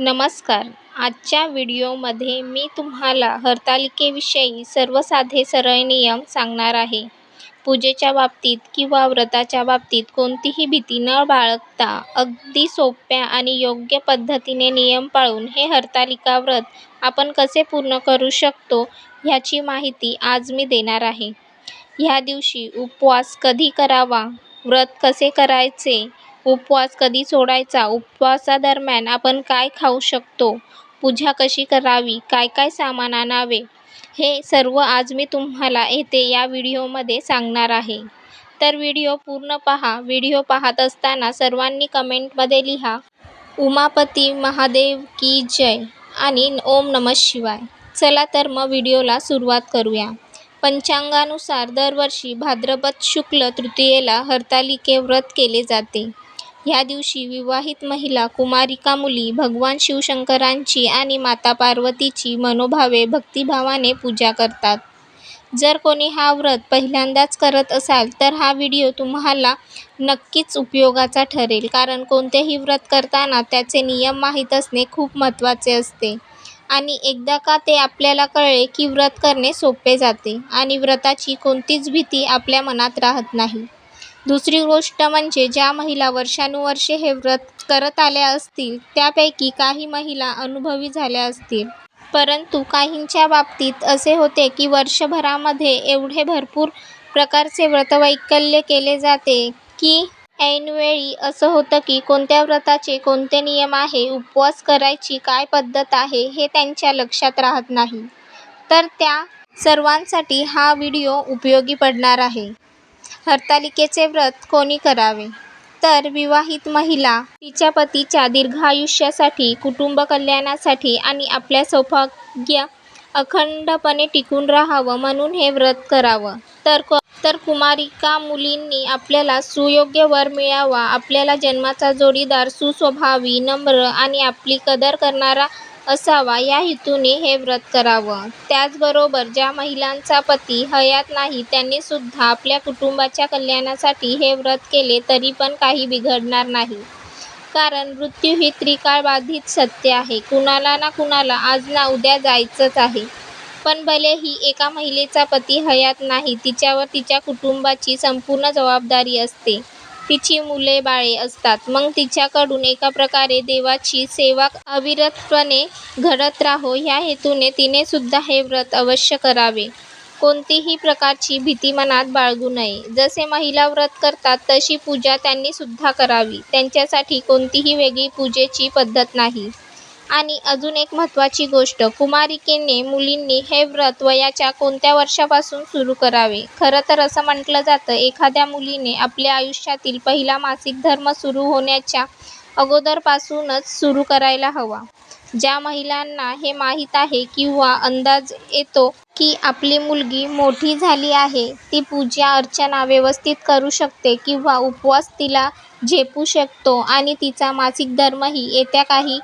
नमस्कार. आजच्या व्हिडिओमध्ये मी तुम्हाला हरतालिकेविषयी सर्व साधे सरळ नियम सांगणार आहे. पूजेच्या बाबतीत किंवा व्रताच्या बाबतीत कोणतीही भीती न बाळगता अगदी सोप्या आणि योग्य पद्धतीने नियम पाळून हे हरतालिका व्रत आपण कसे पूर्ण करू शकतो ह्याची माहिती आज मी देणार आहे. ह्या दिवशी उपवास कधी करावा व्रत कसे करायचे उपवास कधी सोडायचा? उपवासादरम्यान आपण काय खाऊ शकतो? पूजा कशी करावी? काय काय सामान आणावे? हे सर्व आज मी तुम्हाला येथे या व्हिडिओमध्ये सांगणार आहे. तर व्हिडिओ पूर्ण पहा. व्हिडिओ पाहत असताना सर्वांनी कमेंटमध्ये लिहा उमापती महादेव की जय आणि ओम नमः शिवाय चला तर मग व्हिडिओला सुरुवात करूया. पंचांगानुसार दरवर्षी भाद्रपद शुक्ल तृतीयेला हरतालिके व्रत केले जाते. ह्या दिवशी विवाहित महिला कुमारिका मुली भगवान शिवशंकरांची आणि माता पार्वतीची मनोभावे भक्तिभावाने पूजा करतात. जर कोणी हा व्रत पहिल्यांदाच करत असाल तर हा व्हिडिओ तुम्हाला नक्कीच उपयोगाचा ठरेल कारण कोणतेही व्रत करताना त्याचे नियम माहीत असणे खूप महत्त्वाचे असते. आणि एकदा का ते आपल्याला कळले की व्रत करणे सोपे जाते आणि व्रताची कोणतीच भीती आपल्या मनात राहत नाही. दुसरी गोष्ट म्हणजे ज्या महिला वर्षानुवर्षे हे व्रत करत आल्या असतील त्यापैकी काही महिला अनुभवी झाल्या असतील. परंतु काहींच्या बाबतीत असे होते की वर्षभरामध्ये एवढे भरपूर प्रकारचे व्रतवैकल्य केले जाते की ऐनवेळी असं होतं की कोणत्या व्रताचे कोणते नियम आहे उपवास करायची काय पद्धत आहे हे त्यांच्या लक्षात राहत नाही. तर त्या सर्वांसाठी हा व्हिडिओ उपयोगी पडणार आहे. हरतालिकेचे व्रत कोणी करावे? तर विवाहित महिला तिच्या पतीच्या दीर्घायुष्यासाठी कुटुंब कल्याणासाठी आणि आपल्या सौभाग्य अखंडपणे टिकून राहावं म्हणून हे व्रत करावं. तर तर कुमारिका मुलींनी आपल्याला सुयोग्य वर मिळावा. आपल्याला जन्माचा जोडीदार सुस्वभावी नम्र आणि आपली कदर करणारा असावा या हेतूने हे व्रत करावं. त्याचबरोबर ज्या महिलांचा पती हयात नाही त्यांनी सुद्धा आपल्या कुटुंबाच्या कल्याणासाठी हे व्रत केले तरी पण काही बिघडणार नाही. कारण मृत्यू ही त्रिकाळ बाधित सत्य आहे. कुणाला ना कुणाला आज ना उद्या जायचंच आहे. पण भलेही एका महिलेचा पती हयात नाही तिच्यावर तिच्या कुटुंबाची संपूर्ण जबाबदारी असते. तिची मुले बाळे असतात. मग तिच्याकडून एका प्रकारे देवाची सेवा अविरतपणे घडत राहो ह्या हेतूने तिने सुद्धा हे व्रत अवश्य करावे. कोणतीही प्रकारची भीती मनात बाळगू नये. जसे महिला व्रत करतात तशी पूजा त्यांनी सुद्धा करावी. त्यांच्यासाठी कोणतीही वेगळी पूजेची पद्धत नाही. आणि अजून एक महत्त्वाची गोष्ट कुमारिकेने मुलींनी हे व्रत वयाच्या कोणत्या वर्षापासून सुरू करावे? खरं तर असं म्हटलं जातं एखाद्या मुलीने आपल्या आयुष्यातील पहिला मासिक धर्म सुरू होण्याच्या अगोदरपासूनच सुरू करायला हवा. ज्या महिलांना हे माहीत आहे किंवा अंदाज येतो की आपली मुलगी मोठी झाली आहे ती पूजा अर्चना व्यवस्थित करू शकते किंवा उपवास तिला झेपू शकतो आणि तिचा मासिक धर्मही येत्या काही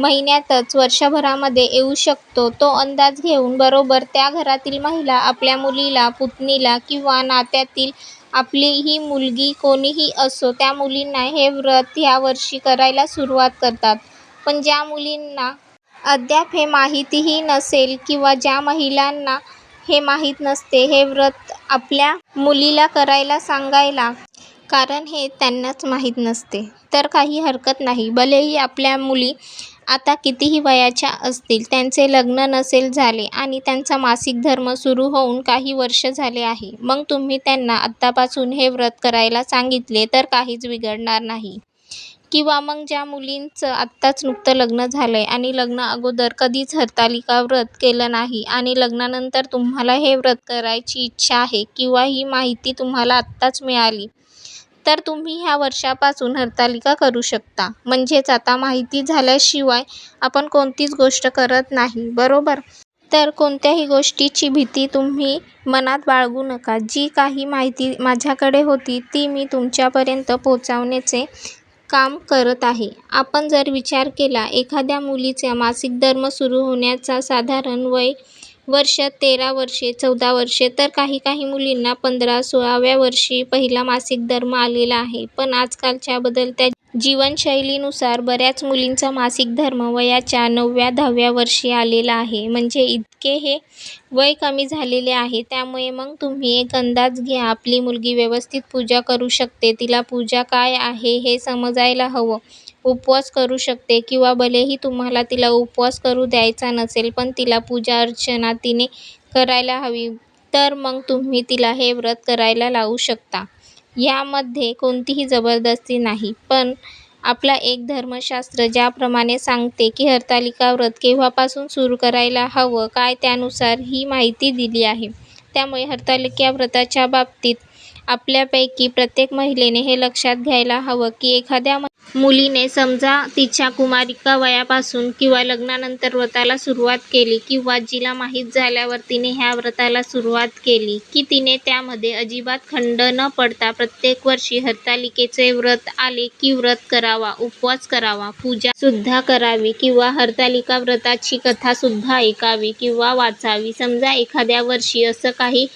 महिन्यातच वर्षभरामध्ये येऊ शकतो. तो अंदाज घेऊन बरोबर त्या घरातील महिला आपल्या मुलीला पुतणीला किंवा नात्यातील आपली ही मुलगी कोणीही असो त्या मुलींना हे व्रत ह्या वर्षी करायला सुरुवात करतात. पण ज्या मुलींना अद्याप हे माहितीही नसेल किंवा ज्या महिलांना हे माहीत नसते हे व्रत आपल्या मुलीला करायला सांगायला कारण हे त्यांनाच माहीत नसते. तर काही हरकत नाही. भलेही आपल्या मुली आता कितीही वयाच्या असतील त्यांचे लग्न नसेल झाले आणि त्यांचा मासिक धर्म सुरू होऊन काही वर्ष झाले आहे मग तुम्ही त्यांना आत्तापासून हे व्रत करायला सांगितले तर काहीच बिघडणार नाही. किंवा मग ज्या मुलींचं आत्ताच नुकतं लग्न झालं आहे आणि लग्न अगोदर कधीच हरतालिका व्रत केलं नाही आणि लग्नानंतर तुम्हाला हे व्रत करायची इच्छा आहे किंवा ही माहिती तुम्हाला आत्ताच मिळाली तर तुम्ही ह्या वर्षापासून हरतालिका करू शकता. म्हणजेच आता माहिती झाल्याशिवाय आपण कोणतीच गोष्ट करत नाही बरोबर? तर कोणत्याही गोष्टीची भीती तुम्ही मनात बाळगू नका. जी काही माहिती माझ्याकडे होती ती मी तुमच्यापर्यंत पोहोचवण्याचे काम करत आहे. आपण जर विचार केला एखाद्या मुलीचा मासिक धर्म सुरू होण्याचा साधारण वय वर्ष तेरा वर्षे चौदा वर्षे तर काही काही मुलींना पंधरा सोळाव्या वर्षी पहिला मासिक धर्म आलेला आहे पण आजकालच्या बदलत्या जीवनशैलीनुसार बऱ्याच मुलींचा मासिक धर्म वयाच्या नवव्या-दहाव्या वर्षी आलेला आहे. म्हणजे इतके हे वय कमी झालेले आहे. त्यामुळे मग तुम्ही एक अंदाज घ्या. आपली मुलगी व्यवस्थित पूजा करू शकते. तिला पूजा काय आहे हे समजायला हवं. उपवास करू शकते किंवा भलेही तुम्हाला तिला उपवास करू द्यायचा नसेल पण तिला पूजा-अर्चना तिने करायला हवी तर मग तुम्ही तिला हे व्रत करायला लावू शकता. यामध्ये कोणतीही जबरदस्ती नाही. पण आपला एक धर्मशास्त्र ज्याप्रमाणे सांगते की हरतालिका व्रत केव्हापासून सुरू करायला हवं काय त्यानुसार ही माहिती दिली आहे. त्यामुळे हरतालिका व्रताच्या बाबतीत आपल्यापैकी प्रत्येक महिलेने हे लक्षात घ्यायला हवं की एखाद्या मुलीने समजा तिच्या कुमारिका वयापासून किंवा लग्नानंतर व्रताला सुरुवात केली किंवा जिला माहीत झाल्यावर तिने ह्या व्रताला सुरुवात केली की तिने त्यामध्ये अजिबात खंड न पडता प्रत्येक वर्षी हरतालिकेचे व्रत आले की व्रत करावा, उपवास करावा, पूजा सुद्धा करावी किंवा हरतालिका व्रताची कथा सुद्धा ऐकावी किंवा वाचावी. समजा एखाद्या वर्षी असं काही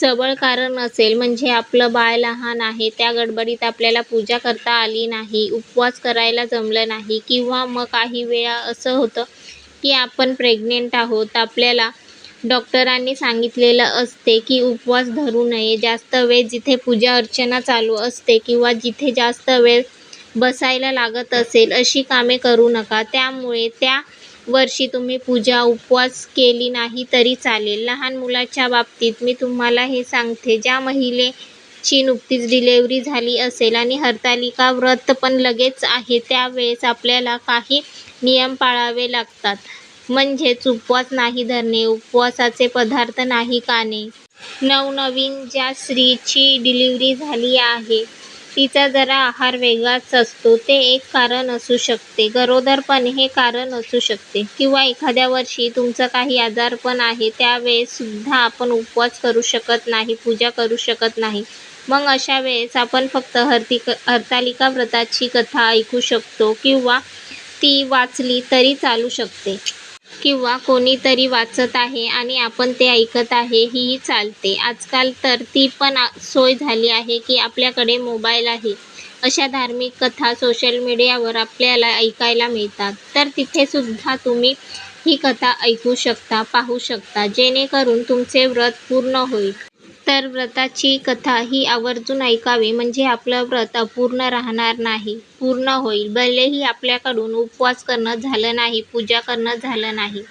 सबळ कारण असेल म्हणजे आपलं बाळ लहान आहे, त्या गडबडीत आपल्याला पूजा करता आली नाही, उपवास करायला जमलं नाही किंवा मग काही वेळा असं होतं की आपण प्रेग्नंट आहोत, आपल्याला डॉक्टरांनी सांगितलेलं असते की उपवास धरू नये, जास्त वेळ जिथे पूजा-अर्चना चालू असते किंवा जिथे जास्त वेळ बसायला लागत असेल अशी कामे करू नका. त्यामुळे त्या वर्षी तुम्ही पूजा, उपवास केली नाही तरी चालेल. लहान मुलाच्या बाबतीत मी तुम्हाला हे सांगते ज्या महिलेची नुकतीच डिलेवरी झाली असेल आणि हरतालिका व्रत पण लगेच आहे त्यावेळेस आपल्याला काही नियम पाळावे लागतात. म्हणजेच उपवास नाही धरणे, उपवासाचे पदार्थ नाही खाणे. नवनवीन ज्या स्त्रीची डिलिव्हरी झाली आहे तिचा जरा आहार वेगळाच असतो ते एक कारण असू शकते. गरोदरपण हे कारण असू शकते किंवा एखाद्या वर्षी तुमचं काही आजारपण आहे त्यावेळेस सुद्धा आपण उपवास करू शकत नाही, पूजा करू शकत नाही. मग अशा वेळेस आपण फक्त हरतालिका व्रताची कथा ऐकू शकतो किंवा ती वाचली तरी चालू शकते. किंवा कोणीतरी वाचत आहे आणि आपण ते ऐकत आहे हीही चालते. आजकाल तर ती पण सोय झाली आहे की आपल्याकडे मोबाईल आहे. अशा धार्मिक कथा सोशल मीडियावर आपल्याला ऐकायला मिळतात. तर तिथेसुद्धा तुम्ही ही कथा ऐकू शकता, पाहू शकता जेणेकरून तुमचे व्रत पूर्ण होईल. तर व्रताची कथा ही आवर्जून ऐकावी म्हणजे आपलं व्रत अपूर्ण राहणार नाही, पूर्ण होईल. भलेही आपल्याकडून उपवास करणं झालं नाही, पूजा करणं झालं नाही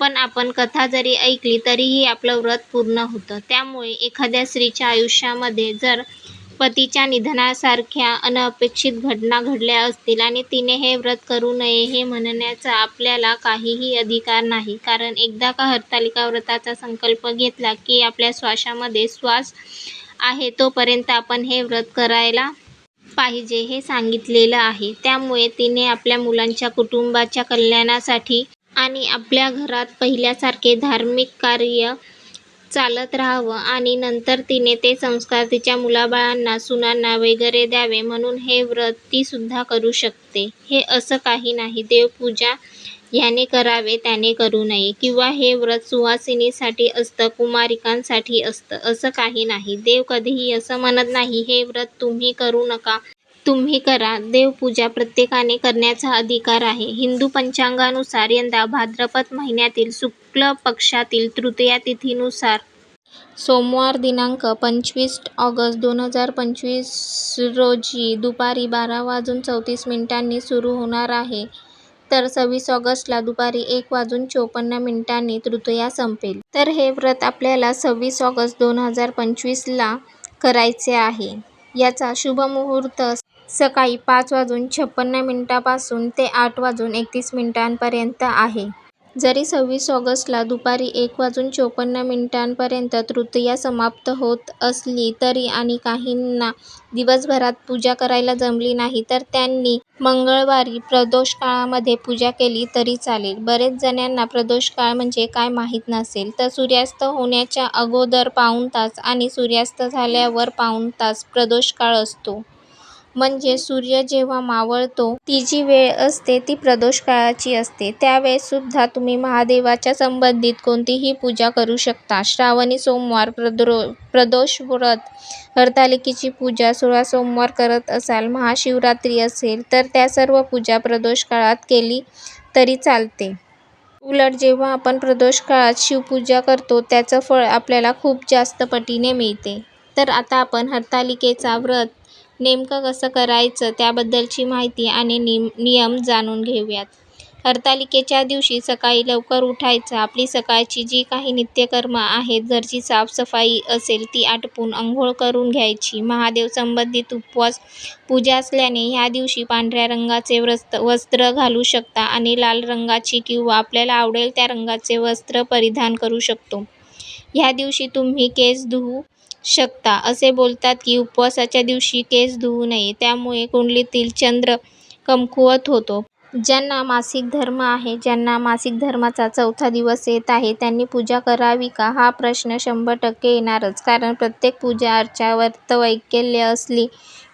पण आपण कथा जरी ऐकली तरीही आपलं व्रत पूर्ण होतं. त्यामुळे एखाद्या स्त्रीच्या आयुष्यामध्ये जर पतीच्या निधनासारख्या अनपेक्षित घटना घडल्या असतील आणि तिने हे व्रत करू नये हे म्हणण्याचा आपल्याला काहीही अधिकार नाही. कारण एकदा का हरतालिका व्रताचा संकल्प घेतला की आपल्या श्वासामध्ये श्वास आहे तोपर्यंत आपण हे व्रत करायला पाहिजे हे सांगितलेलं आहे. त्यामुळे तिने आपल्या मुलांच्या, कुटुंबाच्या कल्याणासाठी आणि आपल्या घरात पहिल्यासारखे धार्मिक कार्य चालत राहावं आणि नंतर तिने ते संस्कार तिच्या मुलाबाळांना, सुनांना वगैरे द्यावे म्हणून हे व्रत ती सुद्धा करू शकते. हे असं काही नाही देवपूजा ह्याने करावे त्याने करू नये किंवा हे व्रत सुवासिनींसाठी असतं, कुमारिकांसाठी असतं असं काही नाही. देव कधीही असं म्हणत नाही हे व्रत तुम्ही करू नका, तुम्ही करा. देवपूजा प्रत्येकाने करण्याचा अधिकार आहे. हिंदू पंचांगानुसार यंदा भाद्रपद महिन्यातील शुक्ल पक्षातील तृतीया तिथीनुसार सोमवार दिनांक पंचवीस ऑगस्ट दोन हजार पंचवीस रोजी दुपारी बारा वाजून चौतीस मिनिटांनी सुरू होणार आहे तर सव्वीस ऑगस्टला दुपारी एक वाजून चोपन्न मिनिटांनी तृतीया संपेल. तर हे व्रत आपल्याला सव्वीस ऑगस्ट दोन हजार पंचवीसला करायचे आहे. याचा शुभ मुहूर्त सकाळी पाच वाजून छप्पन्न मिनिटापासून ते आठ वाजून एकतीस मिनिटांपर्यंत आहे. जरी सव्वीस ऑगस्टला दुपारी एक वाजून चोपन्न मिनिटांपर्यंत तृतीया समाप्त होत असली तरी आणि काहींना दिवसभरात पूजा करायला जमली नाही तर त्यांनी मंगळवारी प्रदोष काळामध्ये पूजा केली तरी चालेल. बरेच जणांना प्रदोष काळ म्हणजे काय माहीत नसेल तर सूर्यास्त होण्याच्या अगोदर पाऊण तास आणि सूर्यास्त झाल्यावर पाऊण तास प्रदोष काळ असतो. म्हणजे सूर्य जेव्हा मावळतो ती जी वेळ असते ती प्रदोष काळाची असते. त्यावेळेससुद्धा तुम्ही महादेवाच्या संबंधित कोणतीही पूजा करू शकता. श्रावणी सोमवार, प्रदोष व्रत, हरतालिकेची पूजा सोळा सोमवार करत असाल, महाशिवरात्री असेल तर त्या सर्व पूजा प्रदोष काळात केली तरी चालते. उलट जेव्हा आपण प्रदोष काळात शिवपूजा करतो त्याचं फळ आपल्याला खूप जास्त पटीने मिळते. तर आता आपण हरतालिकेचा व्रत नेमकं कसं करायचं त्याबद्दलची माहिती आणि नियम जाणून घेऊयात. हरतालिकेच्या दिवशी सकाळी लवकर उठायचं, आपली सकाळची जी काही नित्यकर्म आहेत, घरची साफसफाई असेल ती आटपून अंघोळ करून घ्यायची. महादेव संबंधित उपवास, पूजा असल्याने ह्या दिवशी पांढऱ्या रंगाचे वस्त्र घालू शकता आणि लाल रंगाची किंवा आपल्याला आवडेल त्या रंगाचे वस्त्र परिधान करू शकतो. ह्या दिवशी तुम्ही केस धुवू शकता. असे बोलतात की उपवासाच्या दिवशी केस धुवू नये, त्यामुळे कुंडलीतील चंद्र कमकुवत होतो. ज्यांना मासिक धर्म आहे, ज्यांना मासिक धर्माचा चौथा दिवस येत आहे त्यांनी पूजा करावी का हा प्रश्न शंभर टक्के येणारच. कारण प्रत्येक पूजा अर्चा, व्रतवैकल्य असली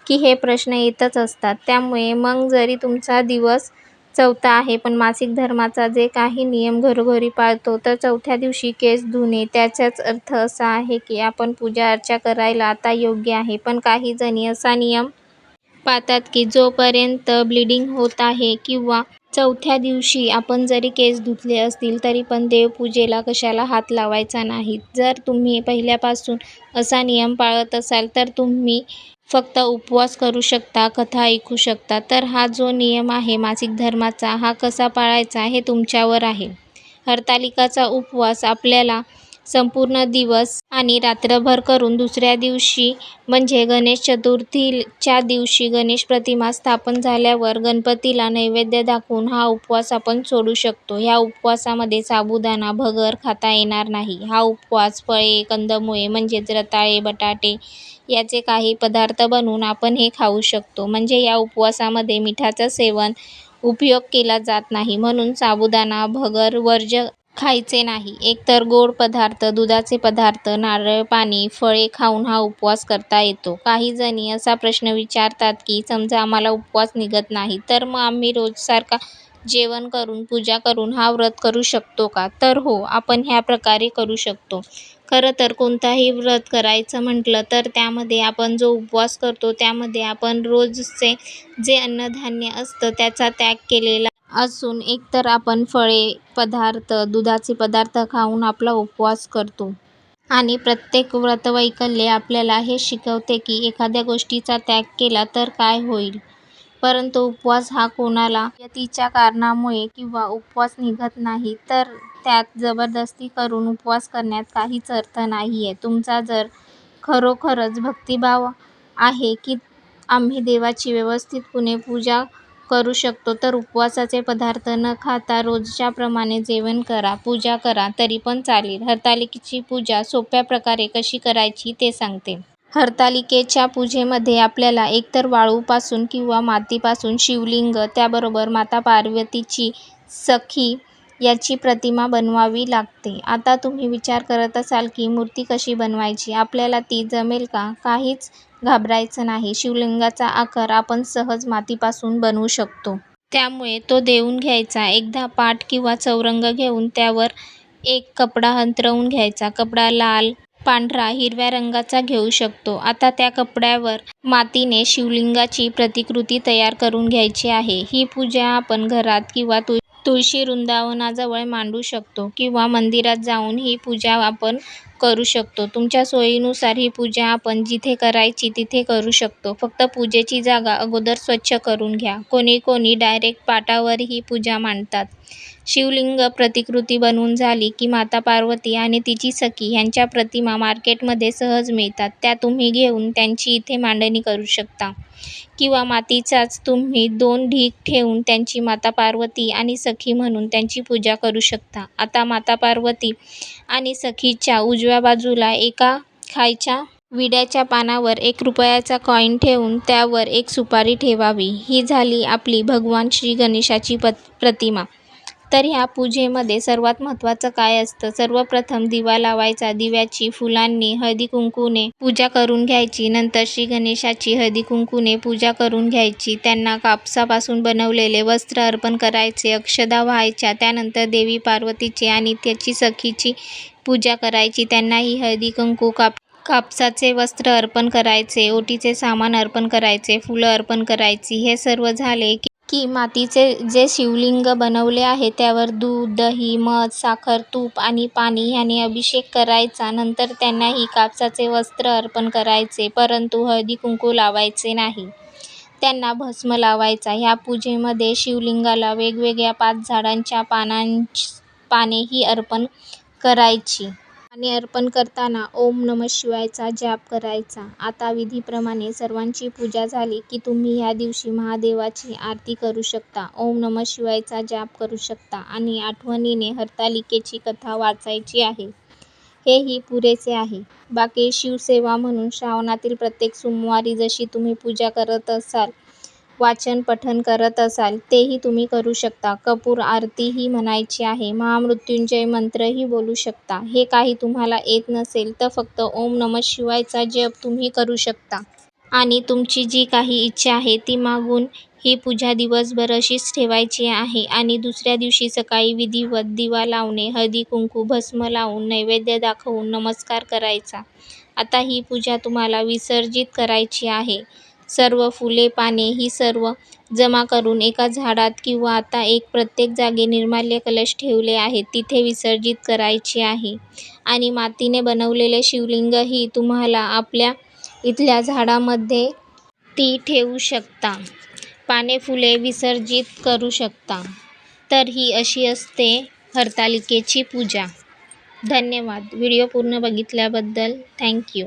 की हे प्रश्न येतच असतात. त्यामुळे मग जरी तुमचा दिवस चौथा आहे पण मासिक धर्माचा जे काही नियम घरोघरी पाळतो तर चौथ्या दिवशी केस धुणे त्याचाच अर्थ असा आहे की आपण पूजा अर्चा करायला आता योग्य आहे. पण काही जणी असा नियम पाळतात की जोपर्यंत ब्लीडिंग होत आहे किंवा चौथ्या दिवशी आपण जरी केस धुतले असतील तरी पण देवपूजेला कशाला हात लावायचा नाही. जर तुम्ही पहिल्यापासून असा नियम पाळत असाल तर तुम्ही फक्त उपवास करू शकता, कथा ऐकू शकता. तर हा जो नियम आहे मासिक धर्माचा हा कसा पाळायचा हे तुमच्यावर आहे. हरतालिकाचा उपवास आपल्याला संपूर्ण दिवस आणि रात्रभर करून दुसऱ्या दिवशी म्हणजे गणेश चतुर्थीच्या दिवशी गणेश प्रतिमा स्थापन झाल्यावर गणपतीला नैवेद्य दाखवून हा उपवास आपण सोडू शकतो. ह्या उपवासामध्ये साबुदाणा, भगर खाता येणार नाही. हा उपवास फळे, कंदमुळे म्हणजेच रताळे, बटाटे याचे काही पदार्थ बनवून आपण हे खाऊ शकतो. म्हणजे या उपवासामध्ये मिठाचं सेवन, उपयोग केला जात नाही म्हणून साबुदाणा, भगर वर्ज्य खायचे नाही. एकतर गोड पदार्थ, दुधाचे पदार्थ, नारळ पाणी, फळे खाऊन हा उपवास करता येतो. काही जणी असा प्रश्न विचारतात की समजा आम्हाला उपवास निघत नाही तर मग आम्ही रोजसारखा जेवण करून, पूजा करून हा व्रत करू शकतो का? तर हो, आपण ह्या प्रकारे करू शकतो. खरं तर कोणताही व्रत करायचं म्हटलं तर त्यामध्ये आपण जो उपवास करतो त्यामध्ये आपण रोजचे जे अन्नधान्य असतं त्याचा त्याग केलेला असून एकतर आपण फळे, पदार्थ, दुधाचे पदार्थ खाऊन आपला उपवास करतो. आणि प्रत्येक व्रतवैकल्य आपल्याला हे शिकवते की एखाद्या गोष्टीचा त्याग केला तर काय होईल. परंतु उपवास हा कोणाला यतीच्या कारणामुळे किंवा उपवास निघत नाही तर त्यात जबरदस्ती करून उपवास करण्यात काहीच अर्थ नाहीये. तुमचा जर खरोखरच भक्तिभाव आहे की आम्ही देवाची व्यवस्थितपणे पूजा करू शकतो तर उपवासाचे पदार्थ न खाता रोजच्याप्रमाणे जेवण करा, पूजा करा तरी पण चालेल. हरतालिकेची पूजा सोप्या प्रकारे कशी करायची ते सांगते. हरतालिकेच्या पूजेमध्ये आपल्याला एकतर वाळूपासून किंवा मातीपासून शिवलिंग, त्याबरोबर माता पार्वतीची सखी याची प्रतिमा बनवावी लागते. आता तुम्ही विचार करत असाल की मूर्ती कशी बनवायची, आपल्याला ती जमेल का? काहीच घाबरायचं नाही. शिवलिंगाचा आकार आपण सहज मातीपासून बनवू शकतो. त्यामुळे तो देऊन घ्यायचा. एकदा पाट किंवा चौरंग घेऊन त्यावर एक कपडा अंथरवून घ्यायचा. कपडा लाल, पांढरा, हिरव्या रंगाचा घेऊ शकतो. आता त्या कपड्यावर मातीने शिवलिंगाची प्रतिकृती तयार करून घ्यायची आहे. ही पूजा आपण घरात किंवा तुळशी वृंदावनाजवळ मांडू शकतो किंवा मंदिरात जाऊन ही पूजा आपण करू शकतो. तुमच्या सोयीनुसार ही पूजा आपण जिथे करायची तिथे करू शकतो. फक्त पूजेची जागा अगोदर स्वच्छ करून घ्या. कोणी कोणी डायरेक्ट पाटावर ही पूजा मांडतात. शिवलिंग प्रतिकृती बनवून झाली की माता पार्वती आणि तिची सखी ह्यांच्या प्रतिमा मार्केटमध्ये सहज मिळतात. त्या तुम्ही घेऊन त्यांची इथे मांडणी करू शकता. किंवा मातीचाच तुम्ही दोन ढीग ठेवून त्यांची माता पार्वती आणि सखी म्हणून त्यांची पूजा करू शकता. आता माता पार्वती आणि सखीच्या उजव्या बाजूला एका खायच्या विड्याच्या पानावर एक रुपयाचा कॉईन ठेवून त्यावर एक सुपारी ठेवावी. ही झाली आपली भगवान श्री गणेशाची प्रतिमा. तर ह्या पूजेमध्ये सर्वात महत्त्वाचं काय असतं? सर्वप्रथम दिवा लावायचा. दिव्याची फुलांनी हळदी कुंकूने पूजा करून घ्यायची. नंतर श्री गणेशाची हळदी कुंकूने पूजा करून घ्यायची. त्यांना कापसापासून बनवलेले वस्त्र अर्पण करायचे अक्षदा व्हायच्या. त्यानंतर देवी पार्वतीची आणि त्याची सखीची पूजा करायची. त्यांनाही हळदी कुंकू काप कापसाचे वस्त्र अर्पण करायचे. ओटीचे सामान अर्पण करायचे. फुलं अर्पण करायची. हे सर्व झाले की की मातीचे जे शिवलिंग बनवले आहे त्यावर दूध दही मध साखर तूप आणि पाणी ह्याने अभिषेक करायचा. नंतर त्यांनाही कापसाचे वस्त्र अर्पण करायचे परंतु हळदी कुंकू लावायचे नाही. त्यांना भस्म लावायचा. ह्या पूजेमध्ये शिवलिंगाला वेगवेगळ्या पाच झाडांच्या पानांची पानेही अर्पण करायची. आणि अर्पण करताना ओम नमः शिवायचा जाप करायचा. आता विधीप्रमाणे सर्वांची पूजा झाली की तुम्ही ह्या दिवशी महादेवाची आरती करू शकता. ओम नमः शिवायचा जाप करू शकता आणि आठवणीने हरतालिकेची कथा वाचायची आहे. हेही पुरेसे आहे. बाकी शिवसेवा म्हणून श्रावणातील प्रत्येक सोमवारी जशी तुम्ही पूजा करत असाल वाचन पठण करत असाल तेही तुम्ही करू शकता. कपूर आरतीही म्हणायची आहे. महामृत्युंजय मंत्रही बोलू शकता. हे काही तुम्हाला येत नसेल तर फक्त ओम नमः शिवायचा जप तुम्ही करू शकता. आणि तुमची जी काही इच्छा आहे ती मागून ही पूजा दिवसभर अशीच ठेवायची आहे. आणि दुसऱ्या दिवशी सकाळी विधिवत दिवा लावणे हळदी कुंकू भस्म लावून नैवेद्य दाखवून नमस्कार करायचा. आता ही पूजा तुम्हाला विसर्जित करायची आहे. सर्व फुले पाने ही सर्व जमा करून एका झाडात किंवा आता एक प्रत्येक जागी निर्माल्य कलश ठेवले आहेत. तिथे विसर्जित करायची आहे. आणि मातीने बनवलेले शिवलिंगही तुम्हाला आपल्या इथल्या झाडामध्ये ती ठेवू शकता. पाने फुले विसर्जित करू शकता. तर ही अशी असते हरतालिकेची पूजा. धन्यवाद. व्हिडिओ पूर्ण बघितल्याबद्दल थँक्यू